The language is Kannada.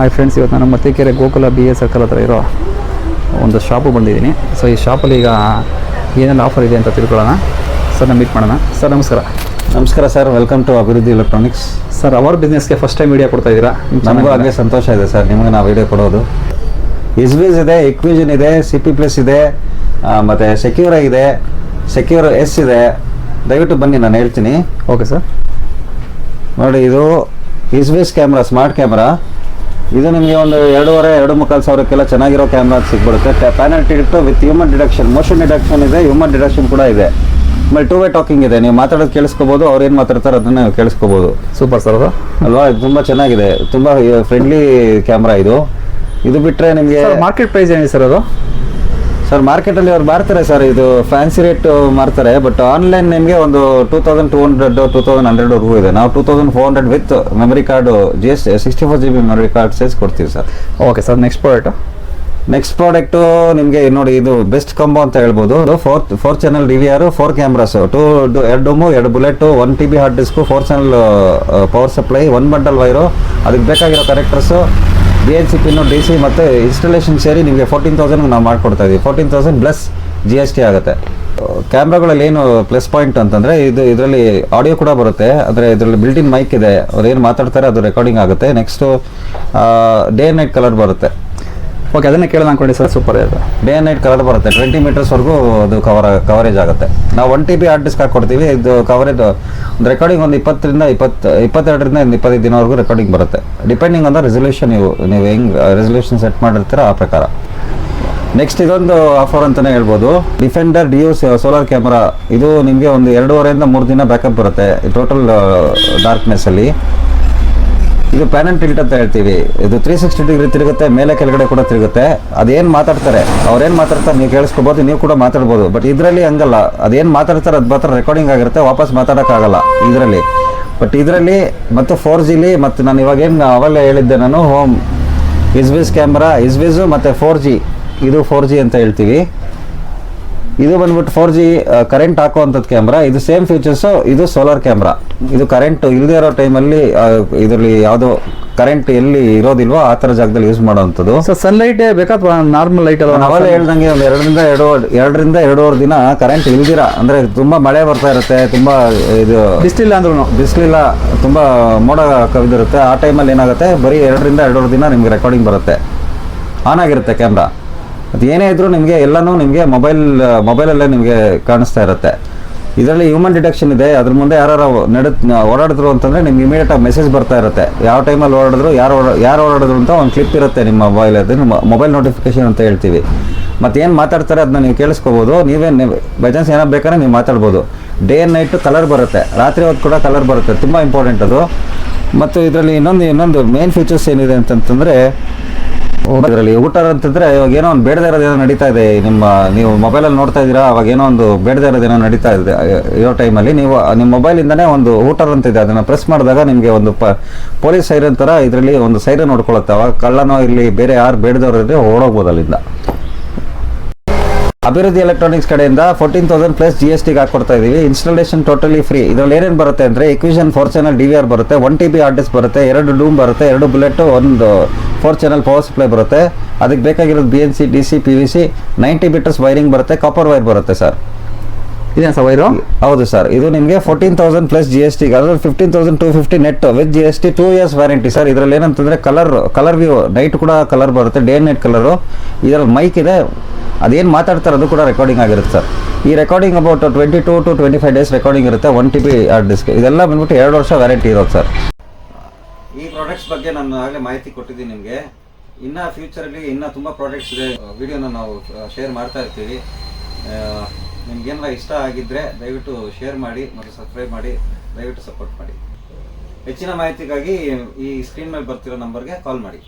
ಹಾಯ್ ಫ್ರೆಂಡ್ಸ್ ಇವತ್ತು ನಾನು Mathikere Gokula B A circle ಹತ್ರ ಇರೋ ಒಂದು ಶಾಪು ಬಂದಿದ್ದೀನಿ. ಸೊ ಈ ಶಾಪಲ್ಲಿ ಈಗ ಏನೆಲ್ಲ ಆಫರ್ ಇದೆ ಅಂತ ತಿಳ್ಕೊಳ್ಳೋಣ. ಸರ್ ಮೀಟ್ ಮಾಡೋಣ. ಸರ್ ನಮಸ್ಕಾರ. ನಮಸ್ಕಾರ sir welcome to Abhivruddhi electronics sir our ಬಿಸ್ನೆಸ್ಗೆ first time video ಕೊಡ್ತಾ ಇದ್ದೀರಾ? ನಮಗೂ ಹಾಗೆ ಸಂತೋಷ ಇದೆ ಸರ್ ನಿಮಗೆ ನಾವು ವಿಡಿಯೋ ಕೊಡೋದು. ಇಸ್ಬೀಸ್ ಇದೆ ಇಕ್ವಿಷನ್ ಇದೆ ಸಿ ಪಿ ಪ್ಲಸ್ ಇದೆ ಮತ್ತು ಮತ್ತೆ ಸೆಕ್ಯೂರ್ ಆಗಿದೆ ಸೆಕ್ಯೂರ್ ಎಸ್ ಇದೆ. ದಯವಿಟ್ಟು ಬನ್ನಿ ನಾನು ಹೇಳ್ತೀನಿ. ಓಕೆ ಸರ್ ನೋಡಿ ಇದು ಇಸ್ಬೀಸ್ ಕ್ಯಾಮ್ರಾ ಸ್ಮಾರ್ಟ್ ಕ್ಯಾಮ್ರಾ ಇದು ನಿಮಗೆ ಒಂದು ಎರಡೂವರೆ ಎರಡು ಮುಕ್ಕಾಲು ಸಾವಿರಕ್ಕೆಲ್ಲ ಚೆನ್ನಾಗಿರೋ camera ಸಿಗ್ಬಿಡುತ್ತೆ. Panel ticket with human detection motion detection ಇದೆ ಹ್ಯೂಮನ್ ಡಿಡಕ್ಷನ್ ಕೂಡ ಇದೆ. ಆಮೇಲೆ ಟೂ ವೇ ಟಾಕಿಂಗ್ ಇದೆ. ನೀವು ಮಾತಾಡೋದು ಕೇಳಿಸ್ಕೋಬೋದು ಅವ್ರು ಏನು ಮಾತಾಡ್ತಾರೆ ಅದನ್ನ ಕೇಳಿಸ್ಕೋಬೋದು. ಸೂಪರ್ ಸರ್ ಅದು? ಅಲ್ವಾ? ಇದು ತುಂಬ ಚೆನ್ನಾಗಿದೆ. ತುಂಬ ಫ್ರೆಂಡ್ಲಿ ಕ್ಯಾಮ್ರಾ ಇದು. ಇದು ಬಿಟ್ಟರೆ ನಿಮಗೆ ಮಾರ್ಕೆಟ್ ಪ್ರೈಸ್ ಏನಿದೆ ಸರ್ ಅದು? ಸರ್ ಮಾರ್ಕೆಟಲ್ಲಿ ಅವ್ರು ಮಾರ್ತಾರೆ ಸರ್ ಇದು ಫ್ಯಾನ್ಸಿ ರೇಟ್ ಮಾರ್ತಾರೆ ಬಟ್ ಆನ್ಲೈನ್ ನಿಮಗೆ ಒಂದು two thousand two hundred two thousand ಹಂಡ್ರೆಡ್ವರೆಗೂ ಇದೆ. ನಾವು two thousand four hundred with memory card G S sixty four G B memory card size ಕೊಡ್ತೀವಿ sir. Okay sir next product next product ನಿಮಗೆ ನೋಡಿ ಇದು ಬೆಸ್ಟ್ ಕಂಬೋ ಅಂತ ಹೇಳ್ಬೋದು. Four four channel D V R four cameras two ಎರಡು ಡೋಮು ಎರಡು bullet one T B hard disk four channel power supply one bundle wire ಅದಕ್ಕೆ ಬೇಕಾಗಿರೋ connectors B N C pin D C ಮತ್ತು ಇನ್ಸ್ಟಾಲೇಷನ್ ಸೇರಿ ನಿಮಗೆ ಫೋರ್ಟೀನ್ ತೌಸಂಡ್ ನಾವು ಮಾಡ್ಕೊಡ್ತಾ ಇದ್ದೀವಿ fourteen thousand plus G S T ಆಗುತ್ತೆ. ಕ್ಯಾಮ್ರಾಗಳಲ್ಲಿ ಏನು ಪ್ಲಸ್ ಪಾಯಿಂಟ್ ಅಂತಂದರೆ ಇದು ಇದರಲ್ಲಿ ಆಡಿಯೋ ಕೂಡ ಬರುತ್ತೆ. ಅಂದರೆ ಇದರಲ್ಲಿ ಬಿಲ್ಟಿನ್ ಮೈಕ್ ಇದೆ. ಅವ್ರು ಏನು ಮಾತಾಡ್ತಾರೆ ಅದು ರೆಕಾರ್ಡಿಂಗ್ ಆಗುತ್ತೆ. ನೆಕ್ಸ್ಟು ಡೇ ನೈಟ್ ಕಲರ್ ಬರುತ್ತೆ. ಓಕೆ ಅದನ್ನ ಕೇಳೋಣ ಅನ್ಕೊಂಡೆ ಸರ್ ಸೂಪರ್ ಇದೆ. ಡೇ ನೈಟ್ ಕಲರ್ ಬರುತ್ತೆ. ಟ್ವೆಂಟಿ ಮೀಟರ್ಸ್ವರೆಗೂ ಅದು ಕವರ್ ಕವರೇಜ್ ಆಗುತ್ತೆ. ನಾವು one T B hard disk ಹಾಕ್ಕೊಡ್ತೀವಿ ಇದು ಕವರೇಜ್ ಒಂದು ರೆಕಾರ್ಡಿಂಗ್ ಒಂದು ಇಪ್ಪತ್ತರಿಂದ ಇಪ್ಪತ್ತು, ಇಪ್ಪತ್ತೆರಡರಿಂದ ಒಂದು ಇಪ್ಪತ್ತೈದು ದಿನವರೆಗೂ ರೆಕಾರ್ಡಿಂಗ್ ಬರುತ್ತೆ. ಡಿಪೆಂಡಿಂಗ್ ಆನ್ ದ ರೆಸೊಲ್ಯೂಷನ್ ನೀವು ನೀವು ಹೆಂಗ್ ರೆಸಲ್ಯೂಷನ್ ಸೆಟ್ ಮಾಡಿರ್ತೀರ ಆ ಪ್ರಕಾರ. ನೆಕ್ಸ್ಟ್ ಇದೊಂದು ಆಫರ್ ಅಂತಲೇ ಹೇಳ್ಬೋದು. Defender D U solar camera ಇದು ನಿಮಗೆ ಒಂದು ಎರಡೂವರೆಯಿಂದ ಮೂರು ದಿನ ಬ್ಯಾಕಪ್ ಬರುತ್ತೆ ಟೋಟಲ್ ಡಾರ್ಕ್ನೆಸ್ಸಲ್ಲಿ ಇದು ಪ್ಯಾನಲ್ ಟಿಲ್ಟ್ ಅಂತ ಹೇಳ್ತೀವಿ. ಇದು ತ್ರೀ ಸಿಕ್ಸ್ಟಿ ಡಿಗ್ರಿ ತಿರುಗುತ್ತೆ, ಮೇಲೆ ಕೆಳಗಡೆ ಕೂಡ ತಿರುಗುತ್ತೆ. ಅದೇನು ಮಾತಾಡ್ತಾರೆ? ಅವ್ರೇನು ಮಾತಾಡ್ತಾರೆ? ನೀವು ಕೇಳಿಸ್ಕೋಬೋದು, ನೀವು ಕೂಡ ಮಾತಾಡ್ಬೋದು. ಬಟ್ ಇದರಲ್ಲಿ ಹಂಗಲ್ಲ. ಅದೇನು ಮಾತಾಡ್ತಾರೆ, ಅದು ಮಾತ್ರ ರೆಕಾರ್ಡಿಂಗ್ ಆಗಿರುತ್ತೆ, ವಾಪಸ್ ಮಾತಾಡೋಕ್ಕಾಗಲ್ಲ ಇದರಲ್ಲಿ. ಬಟ್ ಇದರಲ್ಲಿ ಮತ್ತು ಫೋರ್ ಜಿಲಿ ಮತ್ತು ನಾನು ಇವಾಗ ಏನು ಅವಲ್ಲೇ ಹೇಳಿದ್ದೆ ನಾನು ಹೋಮ್ ಇಸ್ವಿಸ್ ಕ್ಯಾಮ್ರಾ ಇಸ್ವಿಸು ಮತ್ತು ಫೋರ್ ಜಿ ಇದು ಫೋರ್ ಜಿ ಅಂತ ಹೇಳ್ತೀವಿ. ಇದು ಬಂದ್ಬಿಟ್ಟು ಫೋರ್ ಜಿ ಕರೆಂಟ್ ಹಾಕುವಂಥದ್ದು ಕ್ಯಾಮ್ರಾ ಇದು ಸೇಮ್ ಫೀಚರ್ಸು ಇದು ಸೋಲಾರ್ ಕ್ಯಾಮ್ರಾ ಇದು ಕರೆಂಟ್ ಇಲ್ಲದೆ ಇರೋ ಟೈಮಲ್ಲಿ ಇದರಲ್ಲಿ ಯಾವುದೋ ಕರೆಂಟ್ ಎಲ್ಲಿ ಇರೋದಿಲ್ವೋ ಆ ಥರ ಜಾಗದಲ್ಲಿ ಯೂಸ್ ಮಾಡುವಂಥದ್ದು. ಸೊ ಸನ್ಲೈಟ್ ಬೇಕಾ ಅಥವಾ ನಾರ್ಮಲ್ ಲೈಟ್ ಅಲ್ಲ ನಾವೆಲ್ಲ ಹೇಳ್ದಂಗೆ ಒಂದು ಎರಡರಿಂದ ಎರಡು ಎರಡರಿಂದ ಎರಡೂವರೆ ದಿನ ಕರೆಂಟ್ ಇಲ್ದಿರ ಅಂದರೆ ತುಂಬ ಮಳೆ ಬರ್ತಾ ಇರುತ್ತೆ ತುಂಬ ಇದು ಬಿಸಿಲಿಲ್ಲ ಅಂದ್ರೂ ಬಿಸಿಲಿಲ್ಲ ತುಂಬ ಮೋಡ ಕವಿದಿರುತ್ತೆ. ಆ ಟೈಮಲ್ಲಿ ಏನಾಗುತ್ತೆ? ಬರೀ ಎರಡರಿಂದ ಎರಡೂವರೆ ದಿನ ನಿಮ್ಗೆ ರೆಕಾರ್ಡಿಂಗ್ ಬರುತ್ತೆ. ಆನ್ ಆಗಿರುತ್ತೆ ಕ್ಯಾಮ್ರಾ ಅದು ಏನೇ ಇದ್ರೂ ನಿಮಗೆ ಎಲ್ಲನೂ ನಿಮಗೆ ಮೊಬೈಲ್, ಮೊಬೈಲಲ್ಲೇ ನಿಮಗೆ ಕಾಣಿಸ್ತಾ ಇರುತ್ತೆ. ಇದರಲ್ಲಿ ಹ್ಯೂಮನ್ ಡಿಟೆಕ್ಷನ್ ಇದೆ. ಅದ್ರ ಮುಂದೆ ಯಾರು ನಡ ಓಡಾಡಿದ್ರು ಅಂತಂದರೆ ನಿಮ್ಗೆ ಇಮಿಡಿಯೇಟಾಗಿ ಮೆಸೇಜ್ ಬರ್ತಾ ಇರುತ್ತೆ. ಯಾವ ಟೈಮಲ್ಲಿ ಓಡಾಡಿದ್ರು, ಯಾರು ಯಾರು ಓಡಾಡಿದ್ರು ಅಂತ ಒಂದು ಕ್ಲಿಪ್ ಇರುತ್ತೆ ನಿಮ್ಮ ಮೊಬೈಲ್ ಅದು ಮೊಬೈಲ್ ನೋಟಿಫಿಕೇಶನ್ ಅಂತ ಹೇಳ್ತೀವಿ. ಮತ್ತು ಏನು ಮಾತಾಡ್ತಾರೆ ಅದನ್ನ ನೀವು ಕೇಳಿಸ್ಕೋಬೋದು. ನೀವೇ ಬೈ ಚಾನ್ಸ್ ಏನಾದ್ರು ಬೇಕಾದ್ರೆ ನೀವು ಮಾತಾಡ್ಬೋದು. ಡೇ ಆ್ಯಂಡ್ ನೈಟು ಕಲರ್ ಬರುತ್ತೆ. ರಾತ್ರಿ ಹೊತ್ತು ಕೂಡ ಕಲರ್ ಬರುತ್ತೆ. ತುಂಬ ಇಂಪಾರ್ಟೆಂಟ್ ಅದು. ಮತ್ತು ಇದರಲ್ಲಿ ಇನ್ನೊಂದು ಇನ್ನೊಂದು ಮೇನ್ ಫೀಚರ್ಸ್ ಏನಿದೆ ಅಂತಂತಂದರೆ ಇದರಲ್ಲಿ ಊಟ ಅಂತಂದ್ರೆ ಇವಾಗ ಏನೋ ಒಂದು ಬೇಡದೇ ಇರೋದೇನೋ ನಡೀತಾ ಇದೆ. ನಿಮ್ಮ, ನೀವು ಮೊಬೈಲಲ್ಲಿ ನೋಡ್ತಾ ಇದ್ದೀರಾ? ಅವಾಗ ಏನೋ ಒಂದು ಬೇಡದೇ ಇರೋದೇನೋ ನಡೀತಾ ಇದೆ ಇರೋ ಟೈಮಲ್ಲಿ ನೀವು ನಿಮ್ಮ ಮೊಬೈಲಿಂದನೇ ಒಂದು ಊಟರ್ ಅಂತ ಇದೆ. ಅದನ್ನು ಪ್ರೆಸ್ ಮಾಡಿದಾಗ ನಿಮಗೆ ಒಂದು ಪ ಪೊಲೀಸ್ ಸೈರನ್ ತರ ಇದರಲ್ಲಿ ಒಂದು ಸೈರನ್ ನೋಡ್ಕೊಳ್ಳುತ್ತೆ ಅವಾಗ ಕಳ್ಳನೋ ಇಲ್ಲಿ ಬೇರೆ ಯಾರು ಬೇಡದವ್ರು ಇದ್ರೆ ಓಡೋಗ್ಬೋದು ಅಲ್ಲಿಂದ. ಅಭಿವೃದ್ಧಿ ಎಲೆಕ್ಟ್ರಾನಿಕ್ಸ್ ಕಡೆಯಿಂದ fourteen thousand plus G S ಟಿಗೆ ಹಾಕೊಡ್ತಾ ಇದೀವಿ. ಇನ್ಸ್ಟಾಲೇಷನ್ ಟೋಟಲಿ ಫ್ರೀ ಇದರಲ್ಲಿ ಏನೇನು ಬರುತ್ತೆ ಅಂದರೆ equation four channel D V R ಬರುತ್ತೆ one T B hard disk ಬರುತ್ತೆ ಎರಡು ಡೂಮ್ ಬರುತ್ತೆ ಎರಡು ಬುಲೆಟ್ ಒಂದು ಫೋರ್ ಚಾನಲ್ ಪವರ್ ಸಪ್ಲೈ ಬರುತ್ತೆ. ಅದಕ್ಕೆ ಬೇಕಾಗಿರೋದು B N C D C P V C ninety metres wiring ಬರುತ್ತೆ ಕಾಪರ್ ವೈರ್ ಬರುತ್ತೆ ಸರ್ ಇದೇನು ಸರ್ ವೈರು ಹೌದು ಸರ್ ಇದು ನಿಮಗೆ fourteen thousand plus G S T ಅದ್ರಲ್ಲಿ fifteen thousand two fifty net with G S T two years warranty sir ಇದರಲ್ಲಿ ಏನಂತಂದ್ರೆ ಕಲರ್ ಕಲರ್ ವ್ಯೂ ನೈಟ್ ಕೂಡ ಕಲರ್ ಬರುತ್ತೆ ಡೇ ನೈಟ್ ಕಲರು ಇದರಲ್ಲಿ ಮೈಕ್ ಇದೆ ಅದೇನು ಮಾತಾಡ್ತಾರೆ ಅದು ಕೂಡ ರೆಕಾರ್ಡಿಂಗ್ ಆಗಿರುತ್ತೆ ಸರ್. ಈ recording about twenty to to twenty five days recording ಇರುತ್ತೆ ಒನ್ ಟಿ ಬಿ ಡಿಸ್ಕ್ ಇದೆಲ್ಲ ಬಂದ್ಬಿಟ್ಟು ಎರಡು ವರ್ಷ ವ್ಯಾರಂಟಿ ಇರೋದು ಸರ್. ಈ ಪ್ರಾಡಕ್ಟ್ಸ್ ಬಗ್ಗೆ ನಾನು ಆಗಲೇ ಮಾಹಿತಿ ಕೊಟ್ಟಿದ್ದೀನಿ ನಿಮಗೆ. ಇನ್ನು ಫ್ಯೂಚರಲ್ಲಿ ಇನ್ನೂ ತುಂಬ ಪ್ರಾಡಕ್ಟ್ಸ್ ಇದೆ. ವಿಡಿಯೋನ ನಾವು ಶೇರ್ ಮಾಡ್ತಾ ಇರ್ತೀವಿ. ನಿಮ್ಗೇನಾರ ಇಷ್ಟ ಆಗಿದ್ದರೆ ದಯವಿಟ್ಟು ಶೇರ್ ಮಾಡಿ ಮತ್ತು ಸಬ್ಸ್ಕ್ರೈಬ್ ಮಾಡಿ, ದಯವಿಟ್ಟು ಸಪೋರ್ಟ್ ಮಾಡಿ. ಹೆಚ್ಚಿನ ಮಾಹಿತಿಗಾಗಿ ಈ ಸ್ಕ್ರೀನ್ ಮೇಲೆ ಬರ್ತಿರೋ ನಂಬರ್ಗೆ ಕಾಲ್ ಮಾಡಿ.